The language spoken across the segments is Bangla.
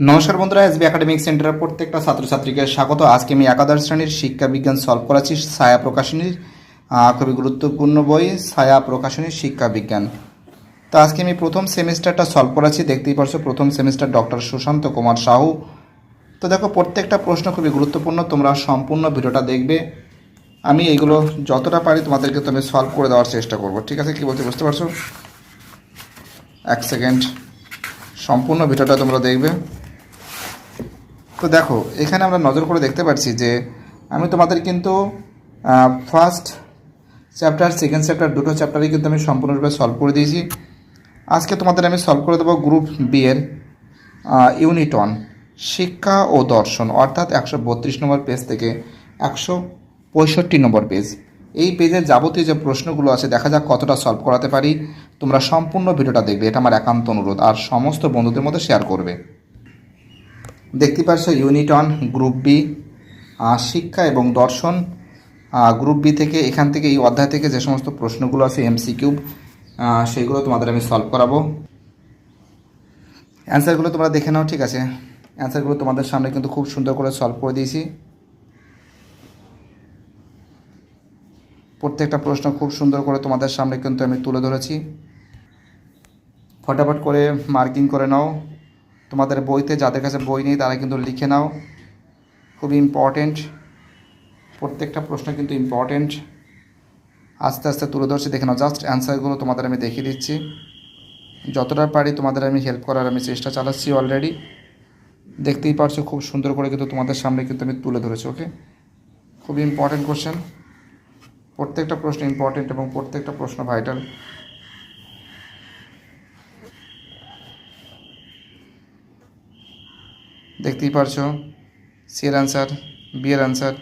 নমস্কার বন্ধুরা, এসবি একাডেমিক সেন্টারের প্রত্যেকটা ছাত্রছাত্রীকে স্বাগত। আজকে আমি একাদশ শ্রেণির শিক্ষা বিজ্ঞান সলভ করাচ্ছি ছায়া প্রকাশনীর খুবই গুরুত্বপূর্ণ বই, ছায়া প্রকাশনীর শিক্ষা বিজ্ঞান। তো আজকে আমি প্রথম সেমিস্টারটা সলভ করাচ্ছি দেখতেই পারছ প্রথম সেমিস্টার ডক্টর সুশান্ত কুমার সাহু। তো দেখো, প্রত্যেকটা প্রশ্ন খুবই গুরুত্বপূর্ণ, তোমরা সম্পূর্ণ ভিডিওটা দেখবে। আমি এইগুলো যতটা পারি তোমাদেরকে তুমি সলভ করে দেওয়ার চেষ্টা করব, ঠিক আছে? কি বলতে বুঝতে পারছ? এক সেকেন্ড, সম্পূর্ণ ভিডিওটা তোমরা দেখবে। তো দেখো, এখানে আমরা নজর করে দেখতে পাচ্ছি যে আমি তোমাদের কিন্তু ফার্স্ট চ্যাপ্টার সেকেন্ড চ্যাপ্টার দুটো চ্যাপ্টারই কিন্তু আমি সম্পূর্ণরূপে সলভ করে দিয়েছি। আজকে তোমাদের আমি সলভ করে দেবো গ্রুপ বি এর ইউনিট ওয়ান শিক্ষা ও দর্শন, অর্থাৎ একশো বত্রিশ নম্বর পেজ থেকে একশো পঁয়ষট্টি নম্বর পেজ এই পেজের যাবতীয় যে প্রশ্নগুলো আছে, দেখা যাক কতটা সলভ করাতে পারি। তোমরা সম্পূর্ণ ভিডিওটা দেখবে, এটা আমার একান্ত অনুরোধ, আর সমস্ত বন্ধুদের মধ্যে শেয়ার করবে। দেখতে পাচ্ছ ইউনিট ওয়ান গ্রুপ বি শিক্ষা এবং দর্শন। গ্রুপ বি থেকে, এখান থেকে, এই অধ্যায় থেকে যে সমস্ত প্রশ্নগুলো আছে এমসিকিউ সেইগুলো তোমাদের আমি সলভ করাবো। অ্যান্সারগুলো তোমরা দেখে নাও, ঠিক আছে? অ্যান্সারগুলো তোমাদের সামনে কিন্তু খুব সুন্দর করে সলভ করে দিয়েছি। প্রত্যেকটা প্রশ্ন খুব সুন্দর করে তোমাদের সামনে কিন্তু আমি তুলে ধরেছি। ফটাফট করে মার্কিং করে নাও। তোমাদের বইতে, যাদের কাছে বই নেই, তারা কিন্তু লিখে নাও। খুবই ইম্পর্টেন্ট প্রত্যেকটা প্রশ্ন কিন্তু ইম্পর্টেন্ট আস্তে আস্তে তুলে ধরছি, দেখে নাও। জাস্ট অ্যান্সারগুলো তোমাদের আমি দেখিয়ে দিচ্ছি। যতটা পারি তোমাদের আমি হেল্প করার আমি চেষ্টা চালাচ্ছি অলরেডি দেখতেই পারছ, খুব সুন্দর করে কিন্তু তোমাদের সামনে কিন্তু আমি তুলে ধরেছি ওকে খুবই ইম্পর্টেন্ট কোশ্চেন প্রত্যেকটা প্রশ্ন ইম্পর্টেন্ট এবং প্রত্যেকটা প্রশ্ন ভাইটাল দেখতেই পারছ? সি এর অ্যান্সার বি এর অ্যান্সার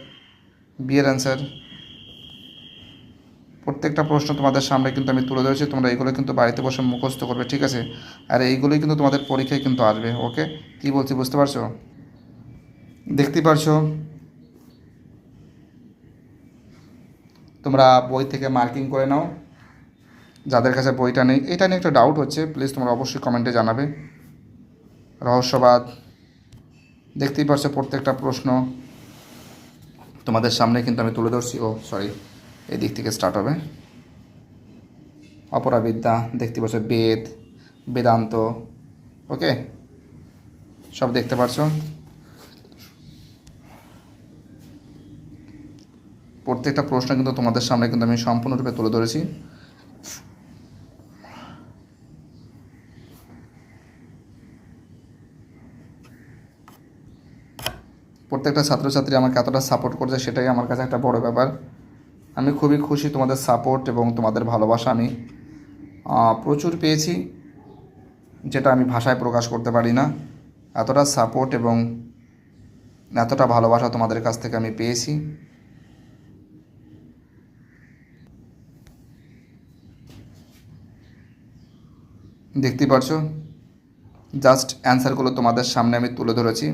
বি এর অ্যান্সার প্রত্যেকটা প্রশ্ন তোমাদের সামনে কিন্তু আমি তুলে ধরেছি, তোমরা এইগুলো কিন্তু বাড়িতে বসে মুখস্থ করবে, ঠিক আছে? আর এইগুলোই কিন্তু তোমাদের পরীক্ষায় কিন্তু আসবে, ওকে? কি বলছি, বুঝতে পারছ? দেখতেই পারছ? তোমরা বই থেকে মার্কিং করে নাও। যাদের কাছে বইটা নেই, এটা নিয়ে একটা ডাউট হচ্ছে প্লিজ তোমরা অবশ্যই কমেন্টে জানাবে। রহস্যবাদ। দেখতেই পারছ প্রত্যেকটা প্রশ্ন। তোমাদের সামনে কিন্তু আমি তুলে ধরছি। ও সরি এই দিক থেকে স্টার্ট হবে। অপরাবিদ্যা, দেখতে পাচ্ছ বেদ, বেদান্ত ওকে সব দেখতে পারছ? প্রত্যেকটা প্রশ্ন কিন্তু তোমাদের সামনে কিন্তু আমি সম্পূর্ণরূপে তুলে ধরেছি। প্রত্যেকটা ছাত্রছাত্রী আমাকে এতটা সাপোর্ট করছে, সেটাই আমার কাছে একটা বড় ব্যাপার। আমি খুবই খুশি তোমাদের সাপোর্ট এবং তোমাদের ভালোবাসা আমি প্রচুর পেয়েছি, যেটা আমি ভাষায় প্রকাশ করতে পারি না। এতটা সাপোর্ট এবং এতটা ভালোবাসা তোমাদের কাছ থেকে আমি পেয়েছি। দেখতেই পারছ? জাস্ট অ্যান্সারগুলো তোমাদের সামনে আমি তুলে ধরেছি।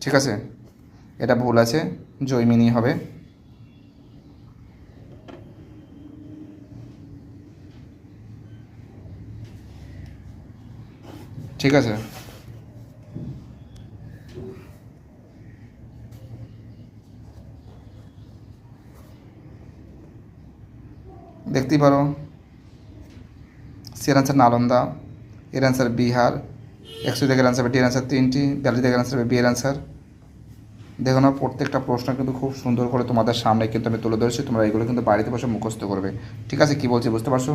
ঠিক আছে? এটা ভুল আছে, জৈমিনি হবে। ঠিক আছে? দেখতেই পারো। সির অ্যান্সার নালন্দা। এর অ্যান্সার বিহার। একশো থেকে অ্যান্সার ডি এর অ্যান্সার তিনটি বিয়াল্লিশ থেকে অ্যান্সার বি এর অ্যান্সার দেখো না, প্রত্যেকটা প্রশ্ন কিন্তু খুব সুন্দর করে তোমাদের সামনে কিন্তু আমি তুলে ধরেছি, তোমরা এগুলো কিন্তু বাড়িতে বসে মুখস্থ করবে। ঠিক আছে, কি বলছি বুঝতে পারছ?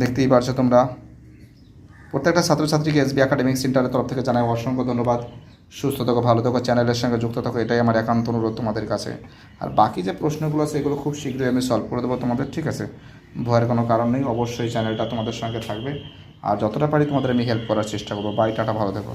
দেখতেই পারছ তোমরা। প্রত্যেকটা ছাত্রছাত্রীকে এসবি একাডেমিক সেন্টারের তরফ থেকে জানাই অসংখ্য ধন্যবাদ। সুস্থ থাকো, ভালো থাকো, চ্যানেলের সঙ্গে যুক্ত থাকো, এটাই আমার একান্ত অনুরোধ তোমাদের কাছে। আর বাকি যে প্রশ্নগুলো আছে, এগুলো খুব শীঘ্রই আমি সলভ করে দেবো তোমাদের, ঠিক আছে? ভয়ের কোনো কারণ নেই, অবশ্যই চ্যানেলটা তোমাদের সঙ্গে থাকবে। আর যতটা পারি তোমাদের আমি হেল্প করার চেষ্টা করব। বাই টাটা, ভালো থেকো।